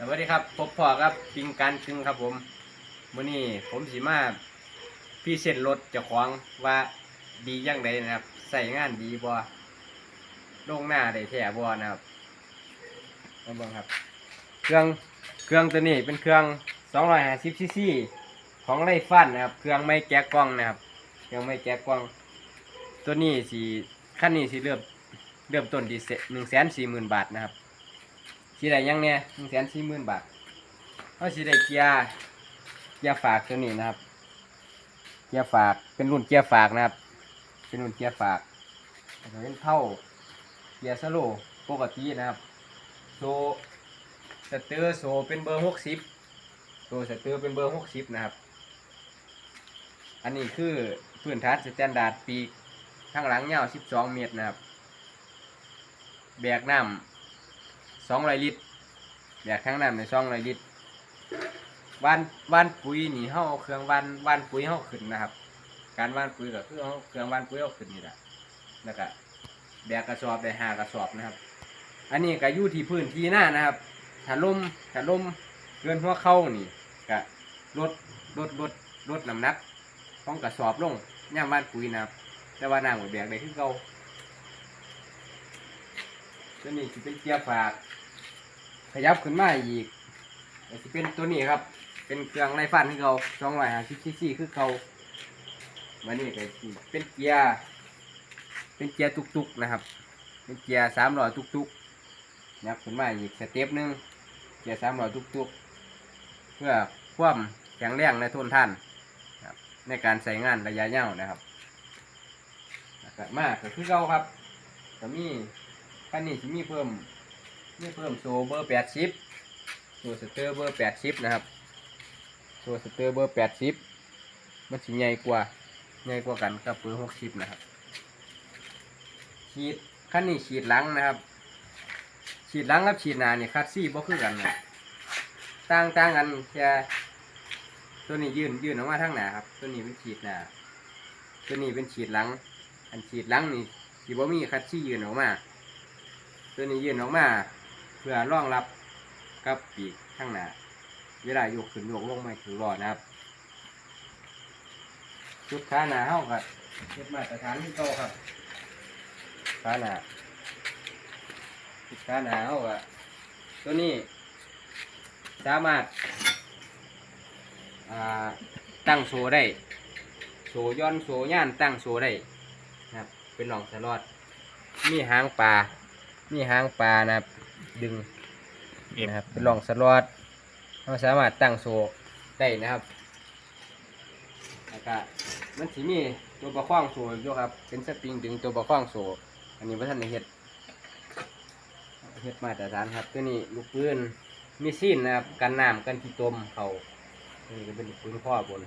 สวัสดีครับพบพ่อครับปิงการคึงครับผมมื้อนี้ผมสิมาพี่เส้นรถเจ้าของว่าดียังไงนะครับ ใส่งานดีบ่ลงหน้าได้แท้บ่นะครับมาเบิ่งครับ เครื่องเครื่องตัวนี้เป็นเครื่อง250ซีซีของไรฟันนะครับ เครื่องไม่แกะกล้องนะครับ เครื่องไม่แกะกล้อง ตัวนี้สิคันนี้สิเริ่มเริ่มต้นที่หนึ่งแสนสี่หมื่นบาทนะครับ สีได้ยังเนี่ยหนึ่งแสนสี่หมื่นบาทเขาสีได้เกียร์เกียร์ฝากตัวนี้นะครับ เกียร์ฝากเป็นรุ่นเกียร์ฝากนะครับ เป็นรุ่นเกียร์ฝากแล้วก็เป็นเท่าเกียร์สโลปกตินะครับโซสเตอร์โซเป็นเบอร์หกสิบโซสเตอร์เป็นเบอร์หกสิบนะครับ อันนี้คือพื้นฐานสแตนดาร์ดปีข้างหลังยาวสิบสองเมตรนะครับ แบกน้ำ สองร้อยลิตรอยากข้างน้ำในสองร้อยลิตรว่านว่านปุ๋ยนี่เฮาเอาเครื่องว่านว่านปุ๋ยเฮาขึ้นนะครับ การว่านปุ๋ยก็คือเอาเครื่องว่านปุ๋ยเฮาขึ้นนี่แหละแล้วก็แบกกระสอบได้หากระสอบนะครับ อันนี้ก็อยู่ที่พื้นที่หน้านะครับถ้าลมถ้าลมเกินหัวเข่านี่ก็ลดลดลดลดน้ำหนักของกระสอบลงย่ามว่านปุ๋ยนะครับ แต่ว่าน้ำก็แบกได้คือเก่าตัวนี้จะเป็นเกียร์ฝาก ขยับขึ้นมาอีกจะเป็นตัวนี้ครับ เป็นเครื่องไล่ฟันที่เขาสองร้อยห้าสิบซีซีคือเขาวันนี้ก็เป็นเกียร์ เป็นเกียร์ตุกๆนะครับ เป็นเกียร์สามร้อยตุกๆยับขึ้นมาอีกสเต็ปหนึ่งเกียร์สามร้อยตุกๆ เพื่อความแข็งแรงและทนทานครับในการใช้งานระยะยาวนะครับมากก็คือเขาครับก็มีคันนี้จะมีเพิ่ม มีเพิ่มโซเบอร์แปดชิปโซสเตอร์เบอร์แปดชิปนะครับโซสเตอร์เบอร์แปดชิปมันจะใหญ่กว่าใหญ่กว่ากันกับเบอร์หกชิปนะครับฉีดคันนี้ฉีดหลังนะครับ ฉีดหลังกับฉีดหน้านี่คัดซี่บ่คือกันนะต่างต่างกันแค่ตัวนี้ยืนยืนออกมาทางหนาครับ ตัวนี้เป็นฉีดหนาตัวนี้เป็นฉีดหลังอันฉีดหลังนี่ที่บ่มีคัดซี่ยืนออกมา ตัวนี้ยืนออกมา เพื่อรองรับกับปีกข้างหน้าเวลายกขึ้นยกลงไม่ถือรอนะครับชุดขาหน้าเฮากับเฮ็ดมาตรฐานที่โตาครับขาหน้าชุดขาหน้าเฮากับตัวนี้สามารถอ่าตั้งโซได้โซย้อนโซย่านตั้งโซได้นะครับเป็นหลองสลอดมีหางปลามีหางปลานะครับ ดึงนะครับเป็นหลองสลอดเราสามารถตั้งโซได้นะครับแล้วก็มันสีมีตัวประคองโซ่อยู่ครับ เป็นสปริงดึงตัวประคองโซ่อันนี้พระท่านในเฮ็ดเฮ็ดมาตรฐานครับตัวนี้ลูกปืนมีซีนนะครับกันน้ำกันขี้ตมเขานี่ก็เป็นลูกปืนข้อบน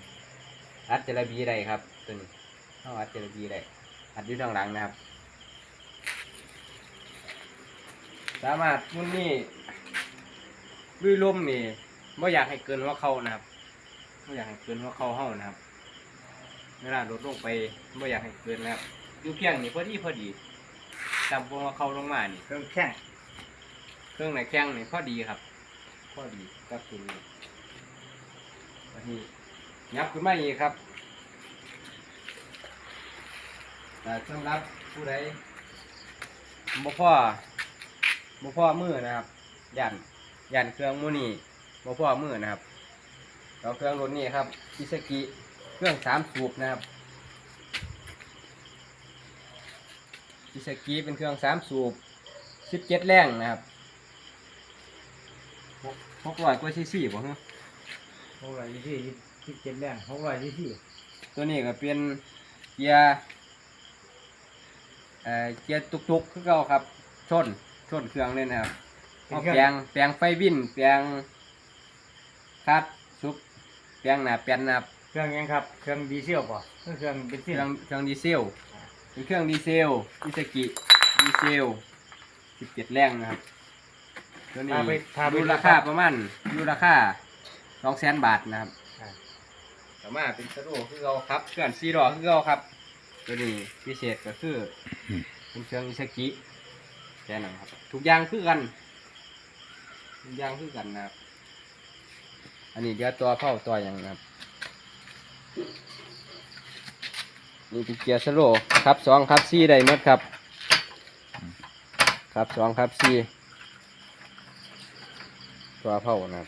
อัดเจลาบีได้ครับตัวนี้เข้าอัดเจลาบีได้อัดอยู่ทางหลังนะครับ สามารถมุ่นนี่ลุยลมนี่ไม่อยากให้เกินหัว่าเขานะครับไม่อยากให้เกินหัว่าเขาเฮานะครับเวลาลดลงไปไม่อยากให้เกินนะครับอยู่เพียงนี่พอดีพอดีตามพวกว่าเขาลงมานี่เครื่องแข้งเครื่องในแข้งนี่พอดีครับพอดีก็คือนี่อันนี้ยับขึ้นมาอีกครับแต่สำหรับผู้ใดบ่พ่อ บ่พ่อมือนะครับยันยันเครื่องมูนี่บ่พ่อมือนะครับเราเครื่องรุ่นนี้ครับอิสกิเครื่องสามสูบนะครับอิสกิเป็นเครื่องสามสูบสิบเจ็ดแรงนะครับหกหกร้อยกว่าซีซีบ่ฮะหกร้อยยี่สิบสิบเจ็ดแรงหกร้อยยี่สิบตัวนี้ก็เป็นเกียร์เอ่อเกียร์ตุกๆคือเก่าครับชน ชนเครื่องเลยนะครับเอาแปลงแปลงไฟวินแปลงคัดซุปแปลงหน้าแปลนนะครับเครื่องยังครับเครื่องดีเซลป่ะเครื่องเป็นเคซิรื่องเครื่องดีเซลเป็นเครื่องดีเซลอิสกิดีเซล17แรงนะครับตัวนี้ถ้าไปถ้าไปดูราคาประมาณดูราคาสองแสนบาทนะครับอ่าต่อมาเป็นสโลคือเราครับเครื่องซีดอคือเราครับ ตัวนี้พิเศษก็คืออเป็นเครื่องอิสกิ แค่นั้นครับ ทุกอย่างคือกันยางคือกันนะครับ อันนี้เดี๋ยวตัวเข้าตัวอย่างนะครับ นี่เป็นเกียร์สโลว์ครับสองครับสี่ได้หมดครับ ครับสองครับสี่ตัวเผานะครับ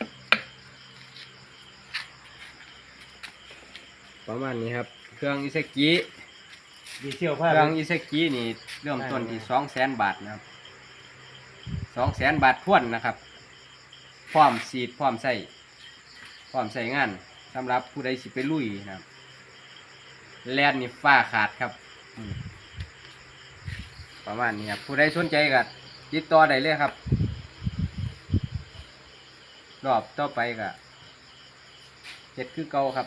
ประมาณนี้ครับ เครื่องอิเซกิดีเซลเคผ้ารื่องอิเซกินี่เริ่มต้นที่สองแสนบาทนะครับ สองแสนบาททวนนะครับพร้อมสีดพร้อมใส่พร้อมใส่งานสำหรับผู้ใดสิไปลุยนะครับแลนนี่ฟ้าขาดครับ ประมาณนี้ครับผู้ใดสนใจก็ติดต่อได้เลยครับ รอบต่อไปก็เจ็ดคือเก่าครับ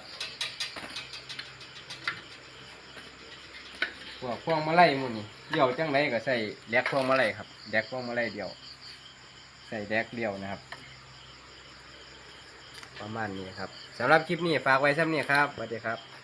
พวกพวงมาไลัยหมูนี่เดี่ยวจังไรก็ใส่แดกพวงมาไลัยครับแดกพวงมาไลัยเดี่ยว ใส่แดกเดียวนะครับ ประมาณนี้ครับสำหรับคลิปนี้ฝากไว้ซ้ำนี้ครับสวัสดีครับ